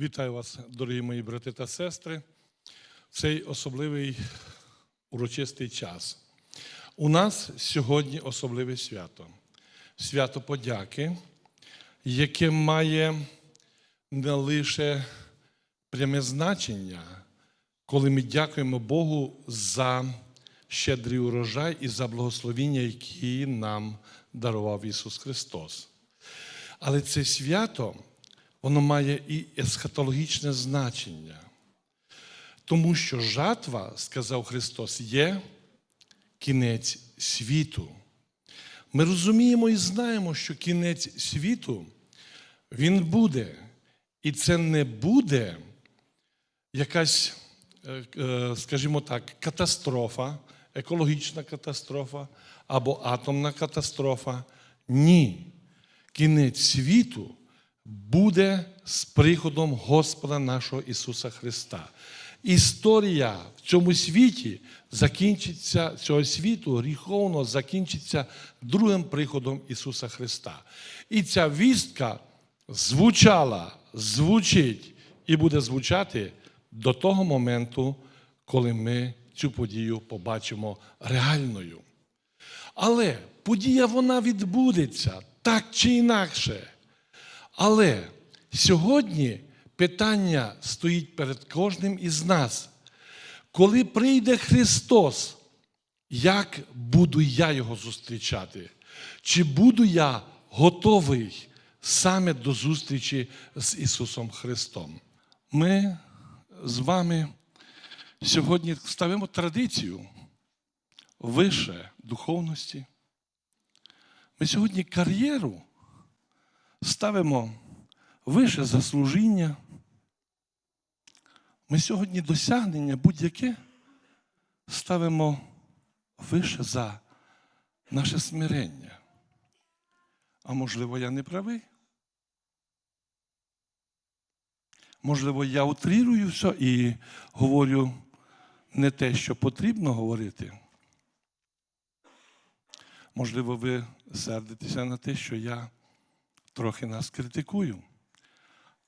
Вітаю вас, дорогі мої брати та сестри, в цей особливий урочистий час. У нас сьогодні особливе свято свято подяки, яке має не лише пряме значення, коли ми дякуємо Богу за щедрий урожай і за благословіння, які нам дарував Ісус Христос. Але це свято, воно має і есхатологічне значення. Тому що жатва, сказав Христос, є кінець світу. Ми розуміємо і знаємо, що кінець світу він буде. І це не буде якась, е, е, скажімо так, катастрофа, екологічна катастрофа або атомна катастрофа. Ні. Кінець світу буде з приходом Господа нашого Ісуса Христа. Історія в цьому світі закінчиться цього світу гріховно закінчиться другим приходом Ісуса Христа. І ця вістка звучала, звучить і буде звучати до того моменту, коли ми цю подію побачимо реальною. Але подія вона відбудеться так чи інакше. Але сьогодні питання стоїть перед кожним із нас. Коли прийде Христос, як буду я Його зустрічати? Чи буду я готовий саме до зустрічі з Ісусом Христом? Ми з вами сьогодні ставимо традицію вище духовності. Ми сьогодні кар'єру ставимо вище заслужіння. Ми сьогодні досягнення будь-яке ставимо вище за наше смирення. А можливо, я не правий? Можливо, я утрірую все і говорю не те, що потрібно говорити. Можливо, ви сердитеся на те, що я трохи нас критикую.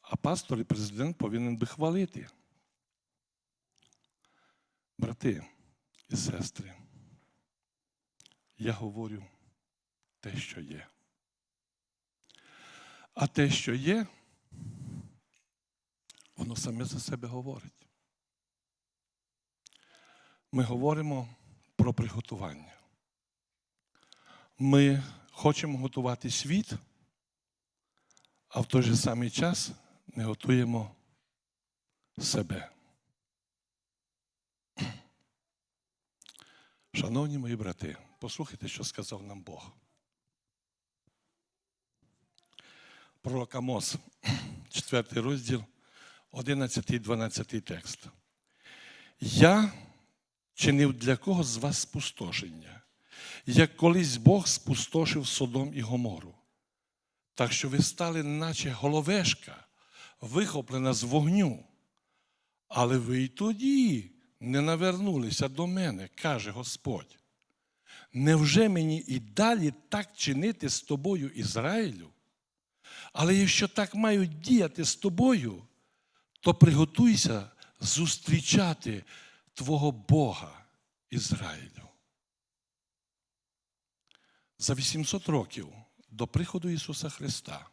А пастор і президент повинен би хвалити. Брати і сестри, я говорю те, що є. А те, що є, воно саме за себе говорить. Ми говоримо про приготування. Ми хочемо готувати світ, а в той же самий час не готуємо себе. Шановні мої брати, послухайте, що сказав нам Бог. Пророк Амос, 4 розділ, 11 і 12 текст. Я чинив для кого з вас спустошення, як колись Бог спустошив Содом і Гомору, так що ви стали, наче головешка, вихоплена з вогню. Але ви й тоді не навернулися до мене, каже Господь. Невже мені і далі так чинити з тобою, Ізраїлю? Але якщо так мають діяти з тобою, то приготуйся зустрічати Твого Бога Ізраїлю. За 800 років до приходу Ісуса Христа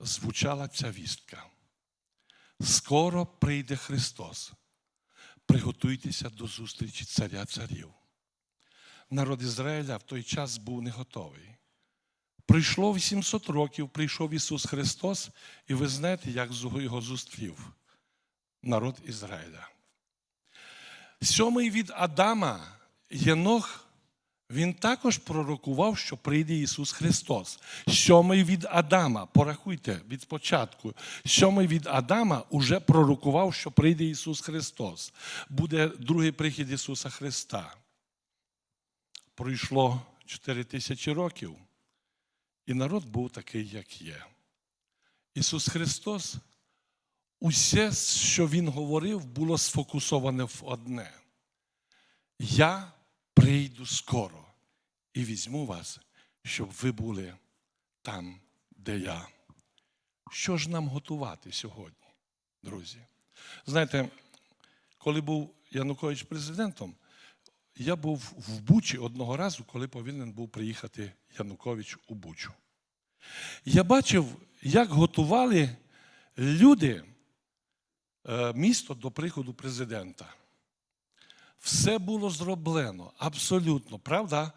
звучала ця вістка. Скоро прийде Христос. Приготуйтеся до зустрічі царя царів. Народ Ізраїля в той час був не готовий. Пройшло 800 років, прийшов Ісус Христос, і ви знаєте, як його зустрів народ Ізраїля. Сьомий від Адама Єнох, він також пророкував, що прийде Ісус Христос. Сьомий від Адама, порахуйте від початку. Сьомий від Адама уже пророкував, що прийде Ісус Христос. Буде другий прихід Ісуса Христа. Пройшло 4 тисячі років, і народ був такий, як є. Ісус Христос усе, що Він говорив, було сфокусоване в одне. Я прийду скоро і візьму вас, щоб ви були там, де я. Що ж нам готувати сьогодні? друзі. Знаєте, коли був Янукович президентом, я був в Бучі одного разу, коли повинен був приїхати Янукович у Бучу. Я бачив, як готували люди е, місто до приходу президента. Все було зроблено абсолютно, правда? Е,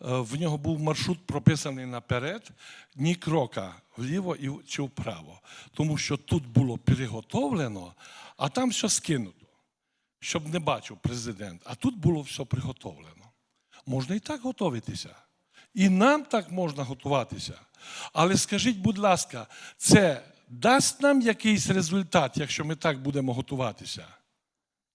В нього був маршрут прописаний наперед, ні крока вліво чи вправо. Тому що тут було приготовлено, а там все скинуто, щоб не бачив президент. А тут було все приготовлено. Можна і так готуватися. І нам так можна готуватися. Але скажіть, будь ласка, це дасть нам якийсь результат, якщо ми так будемо готуватися?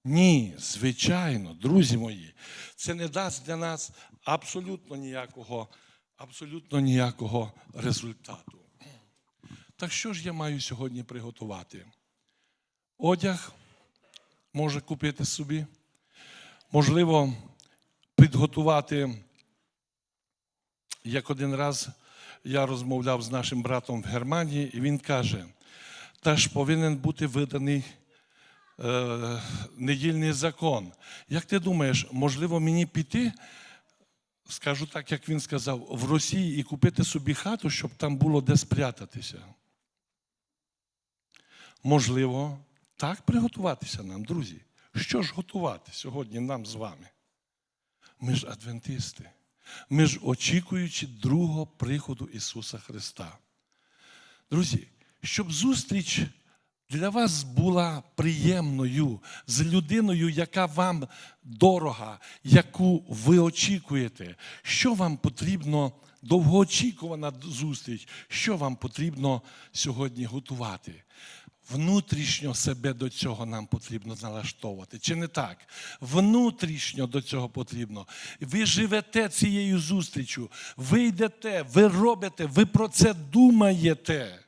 Ні, звичайно, друзі мої, це не дасть для нас абсолютно ніякого, абсолютно ніякого результату. Так що ж я маю сьогодні приготувати? Одяг може купити собі, можливо, підготувати, як один раз я розмовляв з нашим братом в Германії, і він каже, та ж повинен бути виданий е, недільний закон. Як ти думаєш, можливо, мені піти, скажу так, як він сказав, в Росії і купити собі хату, щоб там було де спрятатися? Можливо, так приготуватися нам, друзі. Що ж готувати сьогодні нам з вами? Ми ж адвентисти. Ми ж очікуючи другого приходу Ісуса Христа. Друзі, щоб зустріч для вас була приємною з людиною, яка вам дорога, яку ви очікуєте, що вам потрібно, довгоочікувана зустріч, що вам потрібно сьогодні готувати. Внутрішньо себе до цього нам потрібно налаштовувати. Чи не так? Внутрішньо до цього потрібно. Ви живете цією зустрічю, ви йдете, ви робите, ви про це думаєте.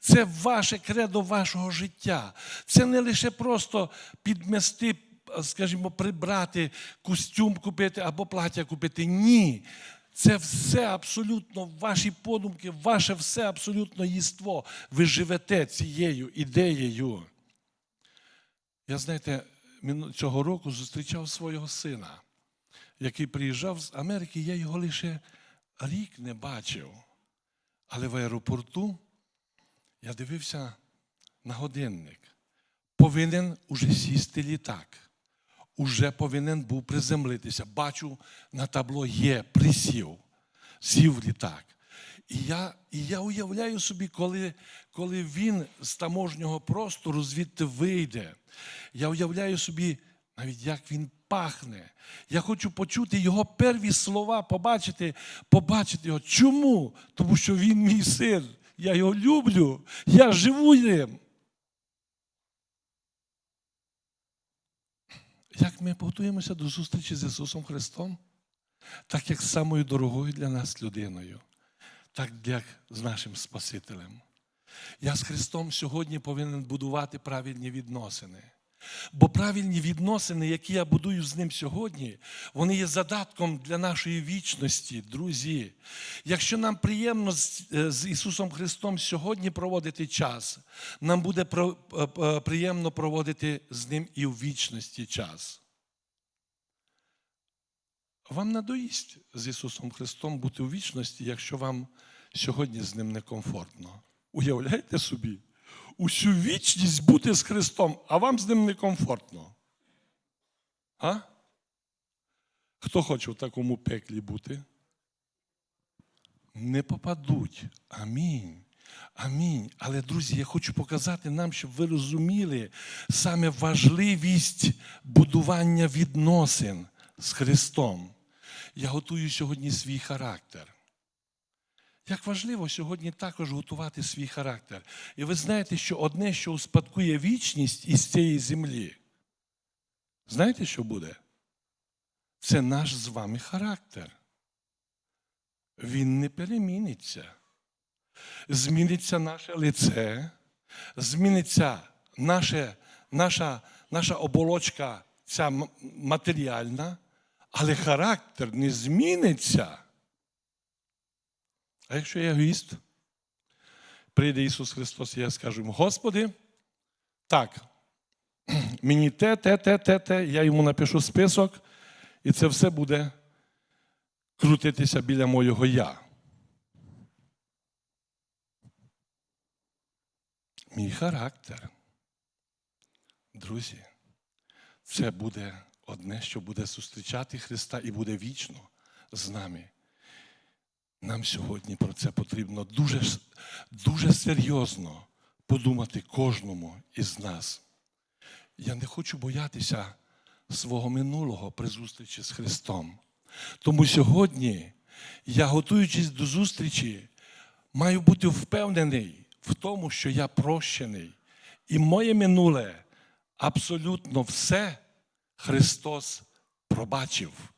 Це ваше кредо вашого життя. Це не лише просто підмести, скажімо, прибрати, костюм купити або плаття купити. Ні. Це все абсолютно ваші подумки, ваше все абсолютно єство. Ви живете цією ідеєю. Я, знаєте, цього року зустрічав свого сина, який приїжджав з Америки, я його лише рік не бачив. Але в аеропорту я дивився на годинник. Повинен уже сісти літак. Уже повинен був приземлитися. Бачу, на табло є, присів, сів літак. І я, і я уявляю собі, коли, коли він з таможнього простору звідти вийде. Я уявляю собі, навіть як він пахне. Я хочу почути його перві слова, побачити, побачити його. Чому? Тому що він мій син. Я його люблю, я живу ним. Як ми готуємося до зустрічі з Ісусом Христом? Так як з самою дорогою для нас людиною, так як з нашим Спасителем. Я з Христом сьогодні повинен будувати правильні відносини. Бо правильні відносини, які я будую з ним сьогодні, вони є задатком для нашої вічності, друзі. Якщо нам приємно з, е, Ісусом Христом сьогодні проводити час, нам буде е, е, приємно проводити з Ним і в вічності час. Вам надоїсть з Ісусом Христом бути у вічності, якщо вам сьогодні з ним некомфортно. Уявляєте собі, усю вічність бути з Христом, а вам з ним некомфортно. А? Хто хоче в такому пеклі бути? Не попадуть. Амінь. Амінь. Але, друзі, я хочу показати нам, щоб ви розуміли саме важливість будування відносин з Христом. Я готую сьогодні свій характер. Як важливо сьогодні також готувати свій характер. І ви знаєте, що одне, що успадкує вічність із цієї землі, знаєте, що буде? Це наш з вами характер. Він не переміниться. Зміниться наше лице, зміниться наше, наша, наша оболочка, ця матеріальна, але характер не зміниться. А якщо я егоїст, прийде Ісус Христос, і я скажу йому, Господи, так, мені те, те, те, те, те, я йому напишу список, і це все буде крутитися біля моєго я. Мій характер. Друзі, це буде одне, що буде зустрічати Христа і буде вічно з нами. Нам сьогодні про це потрібно дуже, дуже серйозно подумати кожному із нас. Я не хочу боятися свого минулого при зустрічі з Христом. Тому сьогодні, я, готуючись до зустрічі, маю бути впевнений в тому, що я прощений. І моє минуле абсолютно все Христос пробачив.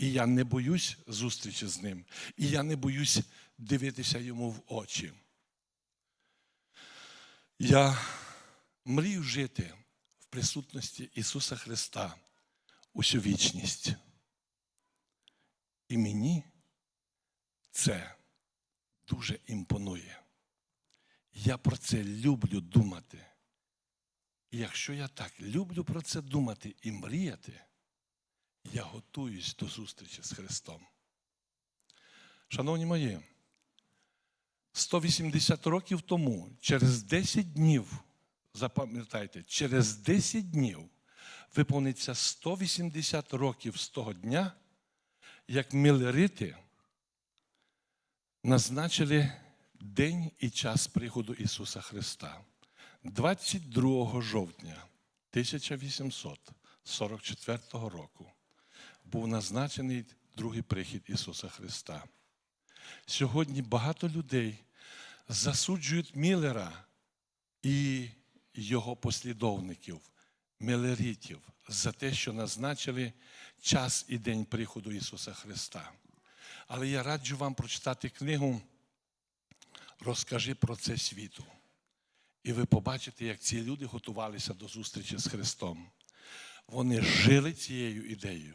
І я не боюсь зустрічі з ним. І я не боюсь дивитися йому в очі. Я мрію жити в присутності Ісуса Христа усю вічність. І мені це дуже імпонує. Я про це люблю думати. І якщо я так люблю про це думати і мріяти, я готуюсь до зустрічі з Христом. Шановні мої, 180 років тому, через 10 днів, запам'ятайте, через 10 днів виповниться 180 років з того дня, як мілерити назначили день і час приходу Ісуса Христа. 22 жовтня 1844 року був назначений другий прихід Ісуса Христа. Сьогодні багато людей засуджують Міллера і його послідовників, мілеритів, за те, що назначили час і день приходу Ісуса Христа. Але я раджу вам прочитати книгу Розкажи про це світу. І ви побачите, як ці люди готувалися до зустрічі з Христом. Вони жили цією ідеєю,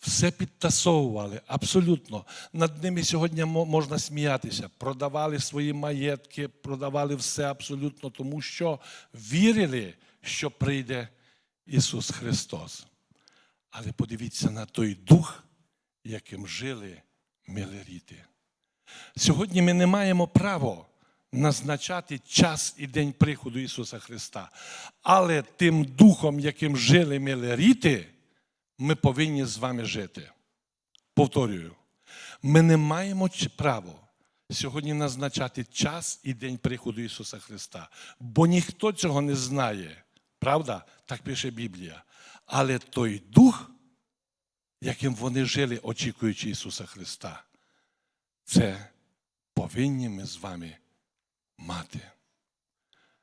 все підтасовували абсолютно. Над ними сьогодні можна сміятися. Продавали свої маєтки, продавали все абсолютно, тому що вірили, що прийде Ісус Христос. Але подивіться на той дух, яким жили мілеріти. Сьогодні ми не маємо права назначати час і день приходу Ісуса Христа. Але тим духом, яким жили мілеріти, ми повинні з вами жити. Повторюю, ми не маємо право сьогодні назначати час і день приходу Ісуса Христа, бо ніхто цього не знає. Правда? Так пише Біблія. Але той дух, яким вони жили, очікуючи Ісуса Христа, це повинні ми з вами мати.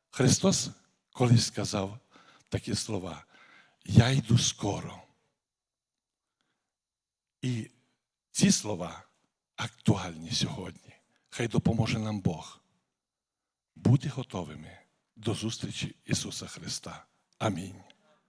Христос колись сказав такі слова: Я йду скоро. І ці слова актуальні сьогодні. Хай допоможе нам Бог бути готовими до зустрічі Ісуса Христа. Амінь.